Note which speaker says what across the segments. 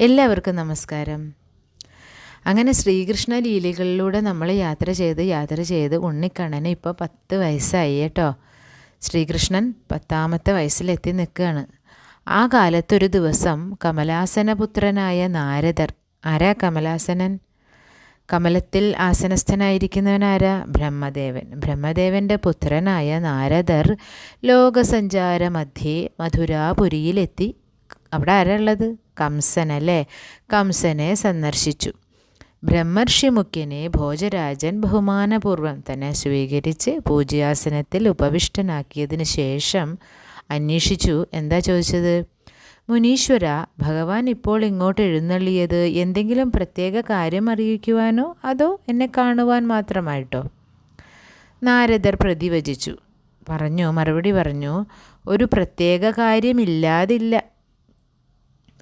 Speaker 1: എല്ലാവർക്കും നമസ്കാരം. അങ്ങനെ ശ്രീകൃഷ്ണ ലീലകളിലൂടെ നമ്മൾ യാത്ര ചെയ്ത് യാത്ര ചെയ്ത് ഉണ്ണിക്കണ്ണന് ഇപ്പോൾ പത്ത് വയസ്സായി കേട്ടോ. ശ്രീകൃഷ്ണൻ പത്താമത്തെ വയസ്സിലെത്തി നിൽക്കുകയാണ് ആ കാലത്തൊരു ദിവസം കമലാസനപുത്രനായ നാരദർ ആരാ കമലാസനൻ? കമലത്തിൽ ആസനസ്ഥനായിരിക്കുന്നവനാരാ? ബ്രഹ്മദേവൻ. ബ്രഹ്മദേവന്റെ പുത്രനായ നാരദർ ലോകസഞ്ചാര മധ്യേ മധുരാപുരിയിലെത്തി അവിടെ ആരാ കംസനല്ലേ കംസൻ അല്ലേ? കംസനെ സന്ദർശിച്ചു. ബ്രഹ്മർഷി മുഖ്യനെ ഭോജരാജൻ ബഹുമാനപൂർവം തന്നെ സ്വീകരിച്ച് പൂജയാസനത്തിൽ ഉപവിഷ്ടനാക്കിയതിന് ശേഷം അന്വേഷിച്ചു. എന്താ ചോദിച്ചത്? മുനീശ്വര ഭഗവാൻ ഇപ്പോൾ ഇങ്ങോട്ട് എഴുന്നള്ളിയത് എന്തെങ്കിലും പ്രത്യേക കാര്യം അറിയിക്കുവാനോ അതോ എന്നെ കാണുവാൻ മാത്രമായിട്ടോ? നാരദർ പ്രതിവചിച്ചു. പറഞ്ഞു മറുപടി പറഞ്ഞു ഒരു പ്രത്യേക കാര്യമില്ലാതില്ല.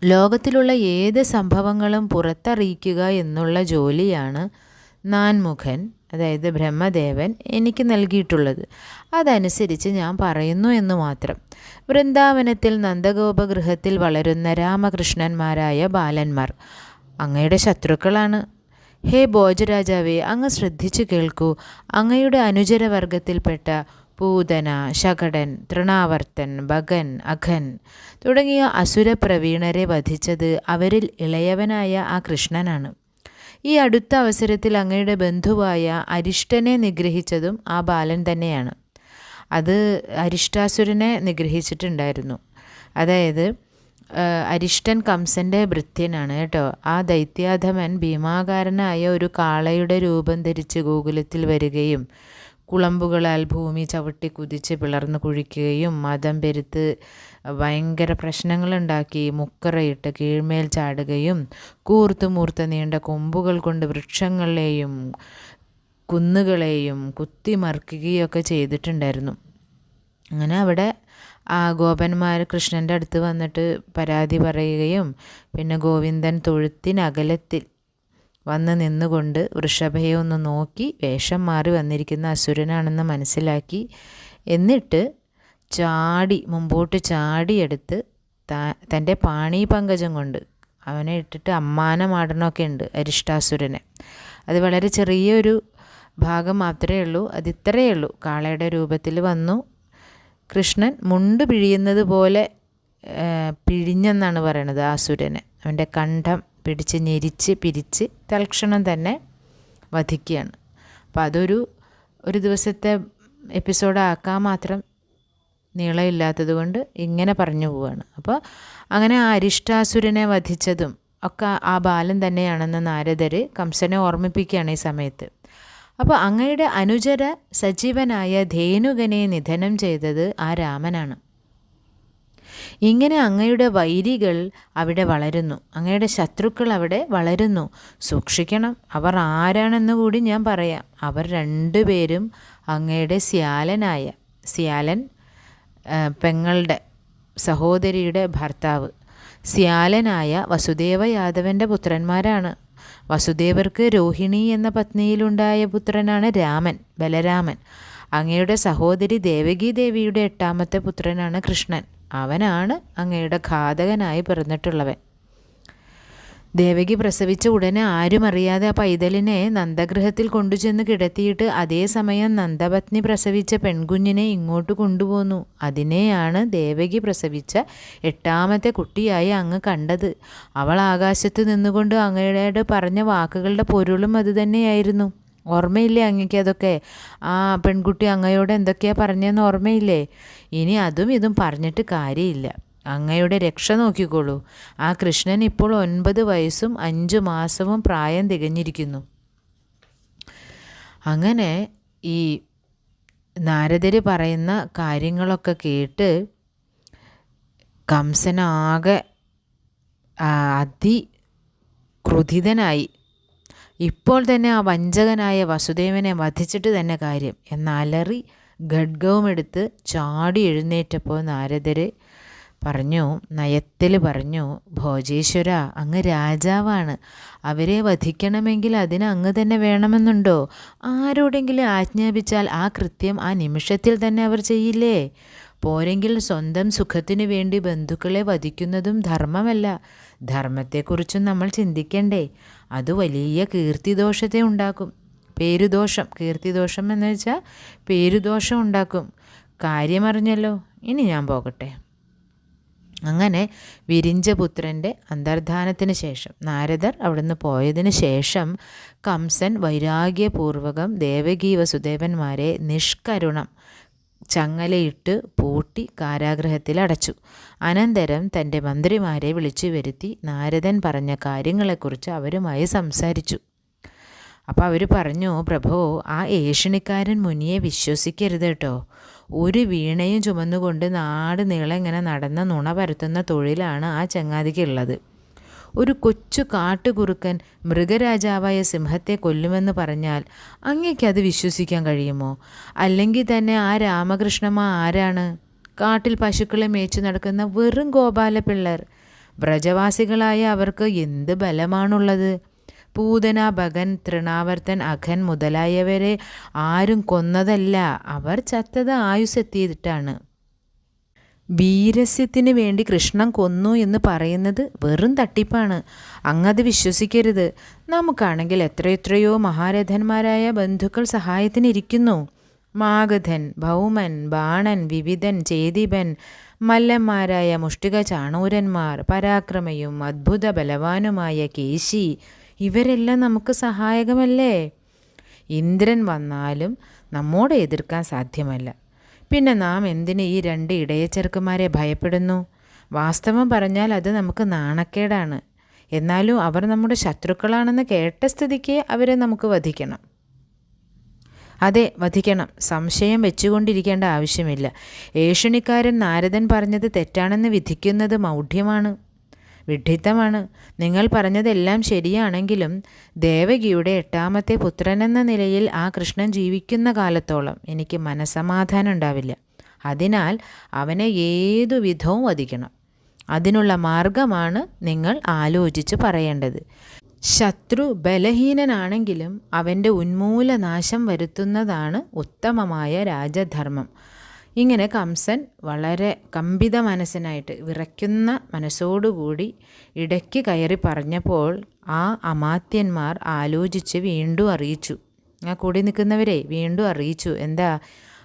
Speaker 1: ലോകത്തിലുള്ള ഏത് സംഭവങ്ങളും പുറത്തറിയിക്കുക എന്നുള്ള ജോലിയാണ് നാൻമുഖൻ അതായത് ബ്രഹ്മദേവൻ എനിക്ക് നൽകിയിട്ടുള്ളത്. അതനുസരിച്ച് ഞാൻ പറയുന്നു എന്ന് മാത്രം. വൃന്ദാവനത്തിൽ നന്ദഗോപഗൃഹത്തിൽ വളരുന്ന രാമകൃഷ്ണന്മാരായ ബാലന്മാർ അങ്ങയുടെ ശത്രുക്കളാണ്. ഹേ ഭോജരാജാവേ അങ്ങ് ശ്രദ്ധിച്ചു കേൾക്കൂ. അങ്ങയുടെ അനുചരവർഗത്തിൽപ്പെട്ട പൂതന ശകടൻ തൃണാവർത്തൻ ഭഗൻ അഖൻ തുടങ്ങിയ അസുരപ്രവീണരെ വധിച്ചത് അവരിൽ ഇളയവനായ ആ കൃഷ്ണനാണ്. ഈ അടുത്ത അവസരത്തിൽ അങ്ങയുടെ ബന്ധുവായ അരിഷ്ടനെ നിഗ്രഹിച്ചതും ആ ബാലൻ തന്നെയാണ്. അത് അരിഷ്ടാസുരനെ നിഗ്രഹിച്ചിട്ടുണ്ടായിരുന്നു. അതായത് അരിഷ്ടൻ കംസന്റെ ഭൃത്യനാണ് കേട്ടോ. ആ ദൈത്യാധമൻ ഭീമാകാരനായ ഒരു കാളയുടെ രൂപം ധരിച്ച് ഗോകുലത്തിൽ വരികയും കുളമ്പുകളാൽ ഭൂമി ചവിട്ടി കുതിച്ച് പിളർന്ന് കുഴിക്കുകയും മതം പെരുത്ത് ഭയങ്കര പ്രശ്നങ്ങളുണ്ടാക്കി മുക്കറയിട്ട് കീഴ്മേൽ ചാടുകയും കൂർത്തു മൂർത്ത നീണ്ട കൊമ്പുകൾ കൊണ്ട് വൃക്ഷങ്ങളെയും കുന്നുകളെയും കുത്തിമറിക്കുകയൊക്കെ ചെയ്തിട്ടുണ്ടായിരുന്നു. അങ്ങനെ അവിടെ ആ ഗോപന്മാർ കൃഷ്ണന്റെ അടുത്ത് വന്നിട്ട് പരാതി പറയുകയും പിന്നെ ഗോവിന്ദൻ തൊഴുത്തിനകലത്തിൽ വന്ന് നിന്നുകൊണ്ട് വൃഷഭയെ ഒന്ന് നോക്കി വേഷം മാറി വന്നിരിക്കുന്ന അസുരനാണെന്ന് മനസ്സിലാക്കി. എന്നിട്ട് ചാടി മുമ്പോട്ട് ചാടിയെടുത്ത് തന്റെ പാണി പങ്കജം കൊണ്ട് അവനെ ഇട്ടിട്ട് അമ്മാനമാടണമൊക്കെ ഉണ്ട് അരിഷ്ടാസുരനെ. അത് വളരെ ചെറിയൊരു ഭാഗം മാത്രമേ ഉള്ളൂ അതിത്രയേ ഉള്ളൂ. കാളയുടെ രൂപത്തിൽ വന്നു. കൃഷ്ണൻ മുണ്ട് പിഴിയുന്നത് പോലെ പിഴിഞ്ഞെന്നാണ് പറയണത് ആസുരനെ അവന്റെ കണ്ഠം പിടിച്ച് ഞെരിച്ച് പിരിച്ച് തൽക്ഷണം തന്നെ വധിക്കുകയാണ്. അപ്പം അതൊരു ഒരു ദിവസത്തെ എപ്പിസോഡാക്കാൻ മാത്രം നീളമില്ലാത്തത് കൊണ്ട് ഇങ്ങനെ പറഞ്ഞു പോവുകയാണ് അപ്പോൾ അങ്ങനെ ആ അരിഷ്ടാസുരനെ വധിച്ചതും ഒക്കെ ആ ബാലൻ തന്നെയാണെന്ന് നാരദർ കംസനെ ഓർമ്മിപ്പിക്കുകയാണ് ഈ സമയത്ത്. അപ്പോൾ അങ്ങയുടെ അനുജര സജീവനായ ധേനുകനെ നിധനം ചെയ്തത് ആ രാമനാണ്. ഇങ്ങനെ അങ്ങയുടെ വൈരികൾ അവിടെ വളരുന്നു. അങ്ങയുടെ ശത്രുക്കൾ അവിടെ വളരുന്നു. സൂക്ഷിക്കണം. അവർ ആരാണെന്ന് കൂടി ഞാൻ പറയാം. അവർ രണ്ടുപേരും അങ്ങയുടെ സ്യാലനായ സ്യാലൻ പെങ്ങളുടെ സഹോദരിയുടെ ഭർത്താവ്. സ്യാലനായ വസുദേവ യാദവന്റെ പുത്രന്മാരാണ്. വസുദേവർക്ക് രോഹിണി എന്ന പത്നിയിലുണ്ടായ പുത്രനാണ് രാമൻ ബലരാമൻ. അങ്ങയുടെ സഹോദരി ദേവകി ദേവിയുടെ എട്ടാമത്തെ പുത്രനാണ് കൃഷ്ണൻ. അവനാണ് അങ്ങയുടെ ഘാതകനായി പിറന്നിട്ടുള്ളവൻ. ദേവകി പ്രസവിച്ച ഉടനെ ആരും അറിയാതെ ആ പൈതലിനെ നന്ദഗൃഹത്തിൽ കൊണ്ടുചെന്ന് കിടത്തിയിട്ട് അതേസമയം നന്ദപത്നി പ്രസവിച്ച പെൺകുഞ്ഞിനെ ഇങ്ങോട്ട് കൊണ്ടുപോന്നു. അതിനെയാണ് ദേവകി പ്രസവിച്ച എട്ടാമത്തെ കുട്ടിയായി അങ്ങ് കണ്ടത്. അവൾ ആകാശത്ത് നിന്നുകൊണ്ട് അങ്ങയുടെ പറഞ്ഞ വാക്കുകളുടെ പൊരുളും അതുതന്നെയായിരുന്നു ഓർമ്മയില്ലേ അങ്ങക്ക് അതൊക്കെ? ആ പെൺകുട്ടി അങ്ങയോട് എന്തൊക്കെയാണ് പറഞ്ഞതെന്ന് ഓർമ്മയില്ലേ? ഇനി അതും ഇതും പറഞ്ഞിട്ട് കാര്യമില്ല അങ്ങയുടെ രക്ഷ നോക്കിക്കോളൂ. ആ കൃഷ്ണൻ ഇപ്പോൾ ഒൻപത് വയസ്സും അഞ്ച് മാസവും പ്രായം തികഞ്ഞിരിക്കുന്നു. അങ്ങനെ ഈ നാരദർ പറയുന്ന കാര്യങ്ങളൊക്കെ കേട്ട് കംസനാകെ അതി ക്രുധിതനായി ഇപ്പോൾ തന്നെ ആ വഞ്ചകനായ വസുദേവനെ വധിച്ചിട്ട് തന്നെ കാര്യം. എന്നലറി ഖഡ്ഗവുമെടുത്ത് ചാടി എഴുന്നേറ്റപ്പോൾ നാരദർ പറഞ്ഞു നയത്തിൽ പറഞ്ഞു ഭോജേശ്വര അങ്ങ് രാജാവാണ്. അവരെ വധിക്കണമെങ്കിൽ അതിന് അങ്ങ് തന്നെ വേണമെന്നുണ്ടോ? ആരോടെങ്കിലും ആജ്ഞാപിച്ചാൽ ആ കൃത്യം ആ നിമിഷത്തിൽ തന്നെ അവർ ചെയ്യില്ലേ? പോരെങ്കിൽ സ്വന്തം സുഖത്തിനു വേണ്ടി ബന്ധുക്കളെ വധിക്കുന്നതും ധർമ്മമല്ല. ധർമ്മത്തെക്കുറിച്ചും നമ്മൾ ചിന്തിക്കണ്ടേ. അത് വലിയ കീർത്തിദോഷത്തെ ഉണ്ടാക്കും. പേരുദോഷം കീർത്തിദോഷം എന്ന് വെച്ചാൽ പേരുദോഷം ഉണ്ടാക്കും. കാര്യമറിഞ്ഞല്ലോ ഇനി ഞാൻ പോകട്ടെ. അങ്ങനെ വിരിഞ്ചപുത്രന്റെ അന്തർധാനത്തിന് ശേഷം നാരദർ അവിടുന്ന് പോയതിന് ശേഷം കംസൻ വൈരാഗ്യപൂർവകം ദേവകീ വസുദേവന്മാരെ നിഷ്കരുണം ചങ്ങലയിട്ട് പൂട്ടി കാരാഗ്രഹത്തിൽ അടച്ചു. അനന്തരം തന്റെ മന്ത്രിമാരെ വിളിച്ചു വരുത്തി നാരദൻ പറഞ്ഞ കാര്യങ്ങളെക്കുറിച്ച് അവരുമായി സംസാരിച്ചു. അപ്പോൾ അവർ പറഞ്ഞു പ്രഭോ ആ ഏഷണിക്കാരൻ മുനിയെ വിശ്വസിക്കരുത് കേട്ടോ ഒരു വീണയും ചുമന്നുകൊണ്ട് നാട് നീളെ ഇങ്ങനെ നടന്ന നുണ പരത്തുന്ന തൊഴിലാണ് ആ ചങ്ങാതിക്കുള്ളത് ഒരു കൊച്ചു കാട്ടുകുറുക്കൻ മൃഗരാജാവായ സിംഹത്തെ കൊല്ലുമെന്ന് പറഞ്ഞാൽ അങ്ങേക്കത് വിശ്വസിക്കാൻ കഴിയുമോ? അല്ലെങ്കിൽ തന്നെ ആ രാമകൃഷ്ണമ്മ ആരാണ്? കാട്ടിൽ പശുക്കളെ മേച്ചു നടക്കുന്ന വെറും ഗോപാലപിള്ളർ. വ്രജവാസികളായ അവർക്ക് എന്ത് ബലമാണുള്ളത്? പൂതന ഭഗൻ തൃണാവർത്തൻ അഖൻ മുതലായവരെ ആരും കൊന്നതല്ല. അവർ ചത്തത് ആയുസെത്തിയിട്ടാണ് വീരസ്യത്തിന് വേണ്ടി കൃഷ്ണൻ കൊന്നു എന്ന് പറയുന്നത് വെറും തട്ടിപ്പാണ്. അങ്ങത് വിശ്വസിക്കരുത്. നമുക്കാണെങ്കിൽ എത്രയെത്രയോ മഹാരഥന്മാരായ ബന്ധുക്കൾ സഹായത്തിനിരിക്കുന്നു മാഗധൻ ഭൗമൻ ബാണൻ വിവിധൻ ചേതിപൻ മല്ലന്മാരായ മുഷ്ടിക ചാണൂരന്മാർ പരാക്രമയും അത്ഭുത ബലവാനുമായ കേശി ഇവരെല്ലാം നമുക്ക് സഹായകമല്ലേ? ഇന്ദ്രൻ വന്നാലും നമ്മോട് എതിർക്കാൻ സാധ്യമല്ല. പിന്നെ നാം എന്തിന് ഈ രണ്ട് ഇടയച്ചെറുക്കന്മാരെ ഭയപ്പെടുന്നു? വാസ്തവം പറഞ്ഞാൽ അത് നമുക്ക് നാണക്കേടാണ്. എന്നാലും അവർ നമ്മുടെ ശത്രുക്കളാണെന്ന് കേട്ട സ്ഥിതിക്ക് അവരെ നമുക്ക് വധിക്കണം. അതെ വധിക്കണം. സംശയം വെച്ചുകൊണ്ടിരിക്കേണ്ട ആവശ്യമില്ല. ഏഷണിക്കാരൻ നാരദൻ പറഞ്ഞത് തെറ്റാണെന്ന് വിധിക്കുന്നത് മൗഢ്യമാണ്. വിഡ്ഢിത്തമാണ്. നിങ്ങൾ പറഞ്ഞതെല്ലാം ശരിയാണെങ്കിലും ദേവകിയുടെ എട്ടാമത്തെ പുത്രനെന്ന നിലയിൽ ആ കൃഷ്ണൻ ജീവിക്കുന്ന കാലത്തോളം എനിക്ക് മനസമാധാനം ഉണ്ടാവില്ല. അതിനാൽ അവനെ ഏതു വിധവും വധിക്കണം. അതിനുള്ള മാർഗമാണ് നിങ്ങൾ ആലോചിച്ച് പറയേണ്ടത്. ശത്രു ബലഹീനനാണെങ്കിലും അവന്റെ ഉന്മൂലനാശം വരുത്തുന്നതാണ് ഉത്തമമായ രാജധർമ്മം. ഇങ്ങനെ കംസൻ വളരെ കമ്പിത മനസ്സിനായിട്ട് വിറയ്ക്കുന്ന മനസ്സോടുകൂടി ഇടയ്ക്ക് കയറി പറഞ്ഞപ്പോൾ ആ അമാത്യന്മാർ ആലോചിച്ച് വീണ്ടും അറിയിച്ചു. ആ കൂടി നിൽക്കുന്നവരെ വീണ്ടും അറിയിച്ചു. എന്താ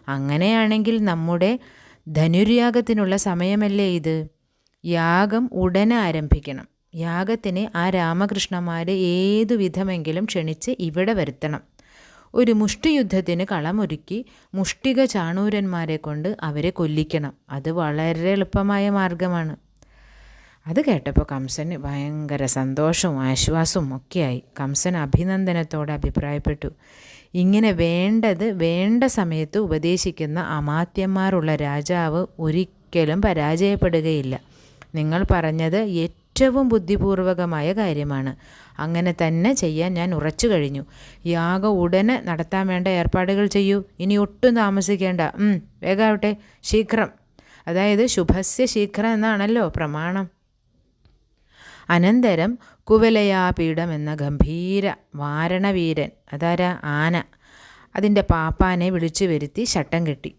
Speaker 1: അങ്ങനെയാണെങ്കിൽ നമ്മുടെ ധനുര്യാഗത്തിനുള്ള സമയമല്ലേ ഇത്? യാഗം ഉടനെ ആരംഭിക്കണം. യാഗത്തിന് ആ രാമകൃഷ്ണന്മാരെ ഏതു വിധമെങ്കിലും ക്ഷണിച്ച് ഇവിടെ വരുത്തണം. ഒരു മുഷ്ടിയുദ്ധത്തിന് കളമൊരുക്കി മുഷ്ടിക ചാണൂരന്മാരെ കൊണ്ട് അവരെ കൊല്ലിക്കണം. അത് വളരെ എളുപ്പമായ മാർഗമാണ്. അത് കേട്ടപ്പോൾ കംസന് ഭയങ്കര സന്തോഷവും ആശ്വാസവും ഒക്കെയായി. കംസൻ അഭിനന്ദനത്തോടെ അഭിപ്രായപ്പെട്ടു. ഇങ്ങനെ വേണ്ടത് വേണ്ട സമയത്ത് ഉപദേശിക്കുന്ന അമാത്യന്മാരുള്ള രാജാവ് ഒരിക്കലും പരാജയപ്പെടുകയില്ല. നിങ്ങൾ പറഞ്ഞത് ഏറ്റവും ബുദ്ധിപൂർവകമായ കാര്യമാണ്. അങ്ങനെ തന്നെ ചെയ്യാൻ ഞാൻ ഉറച്ചു കഴിഞ്ഞു. യാഗം ഉടനെ നടത്താൻ വേണ്ട ഏർപ്പാടുകൾ ചെയ്യൂ. ഇനി ഒട്ടും താമസിക്കേണ്ട. വേഗാവട്ടെ. ശീഘ്രം. അതായത് ശുഭസ്യ ശീഘ്രം എന്നാണല്ലോ പ്രമാണം. അനന്തരം കുവലയാപീഠം എന്ന ഗംഭീര വാരണവീരൻ അതാരാ? ആന. അതിന്റെ പാപ്പാനെ വിളിച്ചു വരുത്തി ശട്ടം കെട്ടി.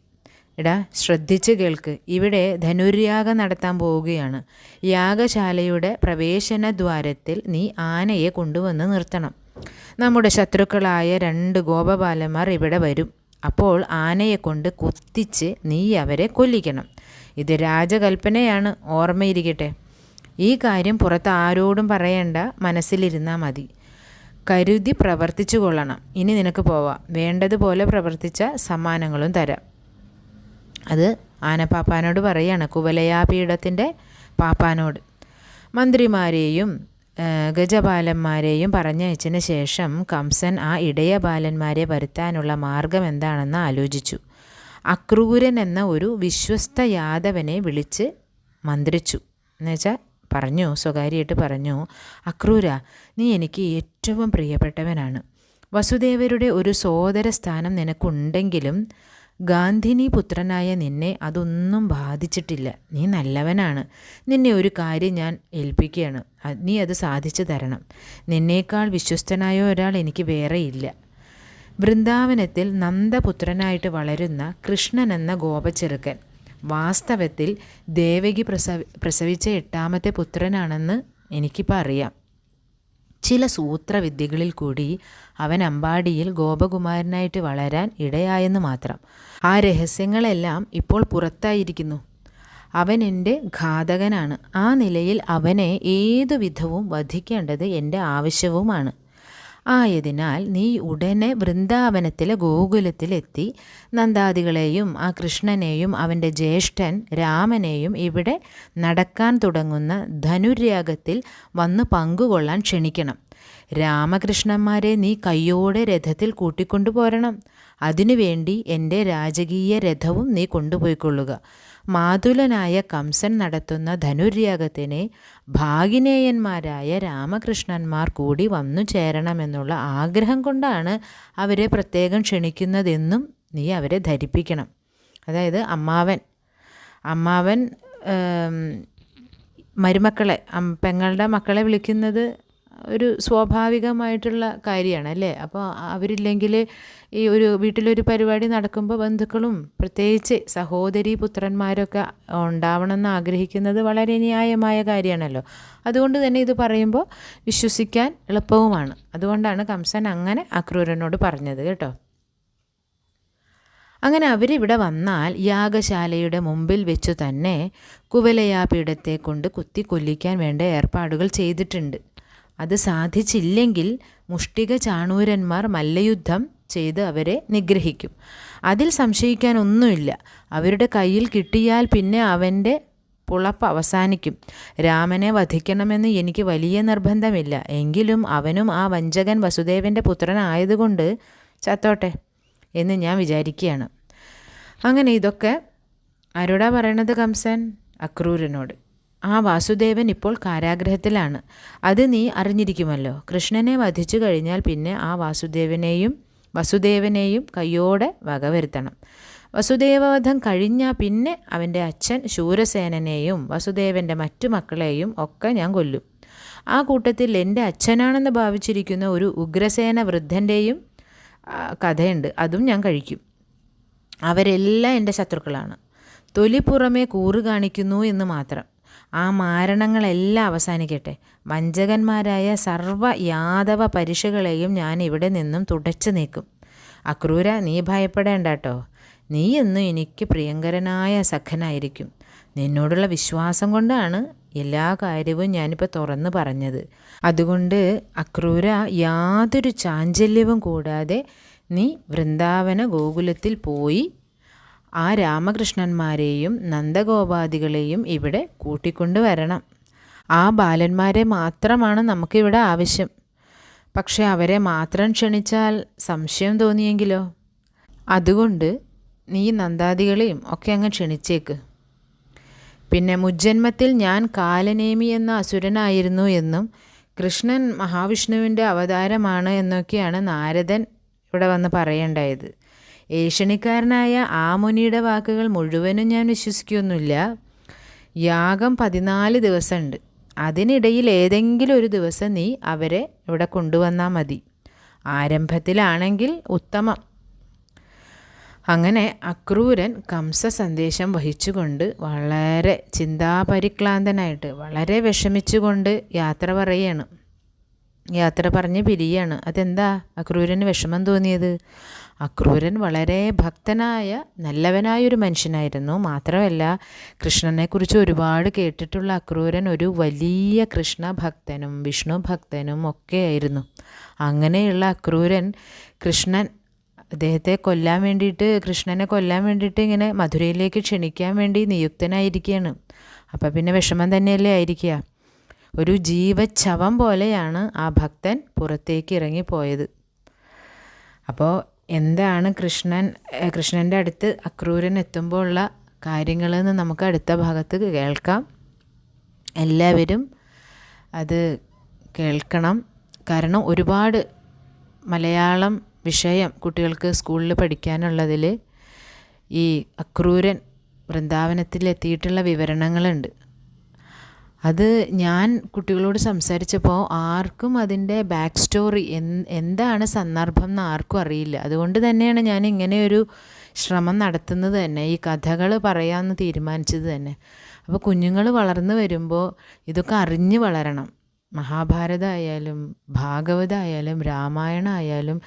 Speaker 1: എടാ ശ്രദ്ധിച്ച് കേൾക്ക്. ഇവിടെ ധനുര്യാഗം നടത്താൻ പോവുകയാണ്. യാഗശാലയുടെ പ്രവേശന ദ്വാരത്തിൽ നീ ആനയെ കൊണ്ടുവന്ന് നിർത്തണം. നമ്മുടെ ശത്രുക്കളായ രണ്ട് ഗോപബാലന്മാർ ഇവിടെ വരും. അപ്പോൾ ആനയെ കൊണ്ട് കുത്തിച്ച് നീ അവരെ കൊല്ലിക്കണം. ഇത് രാജകൽപ്പനയാണ്. ഓർമ്മയിരിക്കട്ടെ. ഈ കാര്യം പുറത്ത് ആരോടും പറയേണ്ട മനസ്സിലിരുന്നാൽ മതി. കരുതി പ്രവർത്തിച്ചു കൊള്ളണം ഇനി നിനക്ക് പോവാം. വേണ്ടതുപോലെ പ്രവർത്തിച്ച സമ്മാനങ്ങളും തരാം. അത് ആനപ്പാപ്പാനോട് പറയാണ് കുവലയാപീഠത്തിന്റെ പാപ്പാനോട്. മന്ത്രിമാരെയും ഗജപാലന്മാരെയും പറഞ്ഞയച്ചതിന് ശേഷം കംസൻ ആ ഇടയ ബാലന്മാരെ വരുത്താനുള്ള മാർഗം എന്താണെന്ന് ആലോചിച്ചു. അക്രൂരൻ എന്ന ഒരു വിശ്വസ്ത യാദവനെ വിളിച്ച് മന്ത്രിച്ചു. എന്നുവെച്ചാൽ പറഞ്ഞു സ്വകാര്യമായിട്ട് പറഞ്ഞു അക്രൂര നീ എനിക്ക് ഏറ്റവും പ്രിയപ്പെട്ടവനാണ്. വസുദേവരുടെ ഒരു സോദര സ്ഥാനം നിനക്കുണ്ടെങ്കിലും ഗാന്ധിനി പുത്രനായ നിന്നെ അതൊന്നും ബാധിച്ചിട്ടില്ല. നീ നല്ലവനാണ്. നിന്നെ ഒരു കാര്യം ഞാൻ ഏൽപ്പിക്കുകയാണ്. നീ അത് സാധിച്ചു തരണം. നിന്നേക്കാൾ വിശ്വസ്തനായ ഒരാൾ എനിക്ക് വേറെയില്ല വൃന്ദാവനത്തിൽ നന്ദപുത്രനായിട്ട് വളരുന്ന കൃഷ്ണൻ എന്ന ഗോപചെറുക്കൻ വാസ്തവത്തിൽ ദേവകി പ്രസവി പ്രസവിച്ച എട്ടാമത്തെ പുത്രനാണെന്ന് എനിക്കിപ്പോൾ അറിയാം. ചില സൂത്രവിദ്യകളിൽ കൂടി അവൻ അമ്പാടിയിൽ ഗോപകുമാരനായിട്ട് വളരാൻ ഇടയായെന്ന് മാത്രം. ആ രഹസ്യങ്ങളെല്ലാം ഇപ്പോൾ പുറത്തായിരിക്കുന്നു. അവൻ എന്റെ ഘാതകനാണ്. ആ നിലയിൽ അവനെ ഏതു വധിക്കേണ്ടത് എന്റെ ആവശ്യവുമാണ്. ആയതിനാൽ നീ ഉടനെ വൃന്ദാവനത്തിലെ ഗോകുലത്തിലെത്തി നന്ദാദികളെയും ആ കൃഷ്ണനെയും അവന്റെ ജ്യേഷ്ഠൻ രാമനെയും ഇവിടെ നടക്കാൻ തുടങ്ങുന്ന ധനുര്യാഗത്തിൽ വന്ന് പങ്കുകൊള്ളാൻ ക്ഷണിക്കണം. രാമകൃഷ്ണന്മാരെ നീ കയ്യോടെ രഥത്തിൽ കൂട്ടിക്കൊണ്ടു പോരണം അതിനുവേണ്ടി എന്റെ രാജകീയ രഥവും നീ കൊണ്ടുപോയിക്കൊള്ളുക. മാതുലനായ കംസൻ നടത്തുന്ന ധനുര്യാഗത്തിന് ഭാഗിനേയന്മാരായ രാമകൃഷ്ണന്മാർ കൂടി വന്നു ചേരണമെന്നുള്ള ആഗ്രഹം കൊണ്ടാണ് അവരെ പ്രത്യേകം ക്ഷണിക്കുന്നതെന്നും നീ അവരെ ധരിപ്പിക്കണം. അതായത് അമ്മാവൻ. അമ്മാവൻ മരുമക്കളെ പെങ്ങളുടെ മക്കളെ വിളിക്കുന്നത് ഒരു സ്വാഭാവികമായിട്ടുള്ള കാര്യമാണ് അല്ലേ? അപ്പോൾ അവരില്ലെങ്കിൽ ഈ ഒരു വീട്ടിലൊരു പരിപാടി നടക്കുമ്പോൾ ബന്ധുക്കളും പ്രത്യേകിച്ച് സഹോദരി പുത്രന്മാരൊക്കെ ഉണ്ടാവണമെന്ന് ആഗ്രഹിക്കുന്നത് വളരെ ന്യായമായ കാര്യമാണല്ലോ. അതുകൊണ്ട് തന്നെ ഇത് പറയുമ്പോൾ വിശ്വസിക്കാൻ എളുപ്പവുമാണ്. അതുകൊണ്ടാണ് കംസൻ അങ്ങനെ അക്രൂരനോട് പറഞ്ഞത് കേട്ടോ. അങ്ങനെ അവരിവിടെ വന്നാൽ യാഗശാലയുടെ മുമ്പിൽ വെച്ചു തന്നെ കുവലയാപീഠത്തെ കൊണ്ട് കുത്തി കൊല്ലിക്കാൻ വേണ്ട ഏർപ്പാടുകൾ ചെയ്തിട്ടുണ്ട്. അത് സാധിച്ചില്ലെങ്കിൽ മുഷ്ടിക ചാണൂരന്മാർ മല്ലയുദ്ധം ചെയ്ത് അവരെ നിഗ്രഹിക്കും. അതിൽ സംശയിക്കാനൊന്നുമില്ല അവരുടെ കയ്യിൽ കിട്ടിയാൽ പിന്നെ അവന്റെ പുളപ്പ് അവസാനിക്കും. രാമനെ വധിക്കണമെന്ന് എനിക്ക് വലിയ നിർബന്ധമില്ല. എങ്കിലും അവനും ആ വഞ്ചകൻ വസുദേവന്റെ പുത്രനായതുകൊണ്ട് ചത്തോട്ടെ എന്ന് ഞാൻ വിചാരിക്കുകയാണ്. അങ്ങനെ ഇതൊക്കെ ആരോടാ പറയണത് കംസൻ? അക്രൂരനോട്. ആ വാസുദേവൻ ഇപ്പോൾ കാരാഗ്രഹത്തിലാണ്. അത് നീ അറിഞ്ഞിരിക്കുമല്ലോ. കൃഷ്ണനെ വധിച്ചു കഴിഞ്ഞാൽ പിന്നെ ആ വാസുദേവനെയും വസുദേവനെയും കയ്യോടെ വകവരുത്തണം വസുദേവവധം കഴിഞ്ഞാൽ പിന്നെ അവന്റെ അച്ഛൻ ശൂരസേനനെയും വസുദേവന്റെ മറ്റു മക്കളെയും ഒക്കെ ഞാൻ കൊല്ലും. ആ കൂട്ടത്തിൽ എന്റെ അച്ഛനാണെന്ന് ഭാവിച്ചിരിക്കുന്ന ഒരു ഉഗ്രസേന വൃദ്ധന്റെയും കഥയുണ്ട്. അതും ഞാൻ കഴിക്കും. അവരെല്ലാം എന്റെ ശത്രുക്കളാണ്. തൊലി പുറമേ കൂറ് കാണിക്കുന്നു എന്ന് മാത്രം. ആ മാരണങ്ങളെല്ലാം അവസാനിക്കട്ടെ. വഞ്ചകന്മാരായ സർവ യാദവ പരിശകളെയും ഞാൻ ഇവിടെ നിന്നും തുടച്ചു നീക്കും. അക്രൂര നീ ഭയപ്പെടേണ്ട കേട്ടോ നീ എന്നും എനിക്ക് പ്രിയങ്കരനായ സഖനായിരിക്കും. നിന്നോടുള്ള വിശ്വാസം കൊണ്ടാണ് എല്ലാ കാര്യവും ഞാനിപ്പോൾ തുറന്നു പറഞ്ഞത്. അതുകൊണ്ട് അക്രൂര യാതൊരു ചാഞ്ചല്യവും കൂടാതെ നീ വൃന്ദാവന ഗോകുലത്തിൽ പോയി ആ രാമകൃഷ്ണന്മാരെയും നന്ദഗോപാദികളെയും ഇവിടെ കൂട്ടിക്കൊണ്ടുവരണം. ആ ബാലന്മാരെ മാത്രമാണ് നമുക്കിവിടെ ആവശ്യം. പക്ഷെ അവരെ മാത്രം ക്ഷണിച്ചാൽ സംശയം തോന്നിയെങ്കിലോ? അതുകൊണ്ട് നീ നന്ദാദികളെയും ഒക്കെ അങ്ങ് ക്ഷണിച്ചേക്ക്. പിന്നെ മുജ്ജന്മത്തിൽ ഞാൻ കാലനേമി എന്ന അസുരനായിരുന്നു എന്നും കൃഷ്ണൻ മഹാവിഷ്ണുവിന്റെ അവതാരമാണ് എന്നൊക്കെയാണ് നാരദൻ ഇവിടെ വന്ന് പറയേണ്ടായത്. ഏഷണിക്കാരനായ ആ മുനിയുടെ വാക്കുകൾ മുഴുവനും ഞാൻ വിശ്വസിക്കുകയൊന്നുമില്ല യാഗം പതിനാല് ദിവസമുണ്ട്. അതിനിടയിൽ ഏതെങ്കിലും ഒരു ദിവസം നീ അവരെ ഇവിടെ കൊണ്ടുവന്നാൽ മതി. ആരംഭത്തിലാണെങ്കിൽ ഉത്തമം. അങ്ങനെ അക്രൂരൻ കംസ സന്ദേശം വഹിച്ചുകൊണ്ട് വളരെ ചിന്താപരിക്ലാന്തനായിട്ട് വളരെ വിഷമിച്ചുകൊണ്ട് യാത്ര പറയുകയാണ്. യാത്ര പറഞ്ഞ് പിരിയാണ് അതെന്താ? അക്രൂരന് വിഷമം തോന്നിയത്. അക്രൂരൻ വളരെ ഭക്തനായ നല്ലവനായൊരു മനുഷ്യനായിരുന്നു. മാത്രമല്ല കൃഷ്ണനെക്കുറിച്ച് ഒരുപാട് കേട്ടിട്ടുള്ള അക്രൂരൻ ഒരു വലിയ കൃഷ്ണ ഭക്തനും വിഷ്ണു ഭക്തനും ഒക്കെ ആയിരുന്നു. അങ്ങനെയുള്ള അക്രൂരൻ കൃഷ്ണൻ അദ്ദേഹത്തെ കൊല്ലാൻ വേണ്ടിയിട്ട് കൃഷ്ണനെ കൊല്ലാൻ വേണ്ടിയിട്ട് ഇങ്ങനെ മധുരയിലേക്ക് ക്ഷണിക്കാൻ വേണ്ടി നിയുക്തനായിരിക്കുകയാണ്. അപ്പം പിന്നെ വിഷമം തന്നെയല്ലേ ആയിരിക്കുക? ഒരു ജീവച്ഛവം പോലെയാണ് ആ ഭക്തൻ പുറത്തേക്ക് ഇറങ്ങിപ്പോയത്. അപ്പോൾ എന്താണ് കൃഷ്ണൻ കൃഷ്ണന്റെ അടുത്ത് അക്രൂരൻ എത്തുമ്പോൾ ഉള്ള കാര്യങ്ങളെന്ന് നമുക്ക് അടുത്ത ഭാഗത്ത് കേൾക്കാം. എല്ലാവരും അത് കേൾക്കണം. കാരണം ഒരുപാട് മലയാളം വിഷയം കുട്ടികൾക്ക് സ്കൂളിൽ പഠിക്കാനുള്ളതിൽ ഈ അക്രൂരൻ വൃന്ദാവനത്തിലെത്തിയിട്ടുള്ള വിവരണങ്ങളുണ്ട്. അത് ഞാൻ കുട്ടികളോട് സംസാരിച്ചപ്പോൾ ആർക്കും അതിന്റെ ബാക്ക് സ്റ്റോറി എന്താണ് സന്ദർഭം എന്ന് ആർക്കും അറിയില്ല. അതുകൊണ്ട് തന്നെയാണ് ഞാൻ ഇങ്ങനെയൊരു ശ്രമം നടത്തുന്നത് തന്നെ ഈ കഥകൾ പറയാമെന്ന് തീരുമാനിച്ചത് തന്നെ. അപ്പോൾ കുഞ്ഞുങ്ങൾ വളർന്നു വരുമ്പോൾ ഇതൊക്കെ അറിഞ്ഞ് വളരണം. മഹാഭാരതമായാലും ഭാഗവതമായാലും രാമായണമായാലും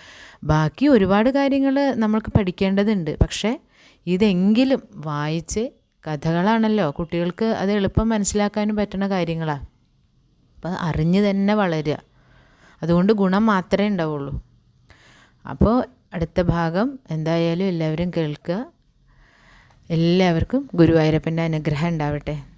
Speaker 1: ബാക്കി ഒരുപാട് കാര്യങ്ങൾ നമ്മൾക്ക് പഠിക്കേണ്ടതുണ്ട്. പക്ഷേ ഇതെങ്കിലും വായിച്ച് കഥകളാണല്ലോ. കുട്ടികൾക്ക് അത് എളുപ്പം മനസ്സിലാക്കാനും പറ്റുന്ന കാര്യങ്ങളാണ് അപ്പോൾ അറിഞ്ഞു തന്നെ വളരുക അതുകൊണ്ട് ഗുണം മാത്രമേ ഉണ്ടാവുള്ളൂ. അപ്പോൾ അടുത്ത ഭാഗം എന്തായാലും എല്ലാവരും കേൾക്കുക. എല്ലാവർക്കും ഗുരുവായൂരപ്പന്റെ അനുഗ്രഹം ഉണ്ടാവട്ടെ.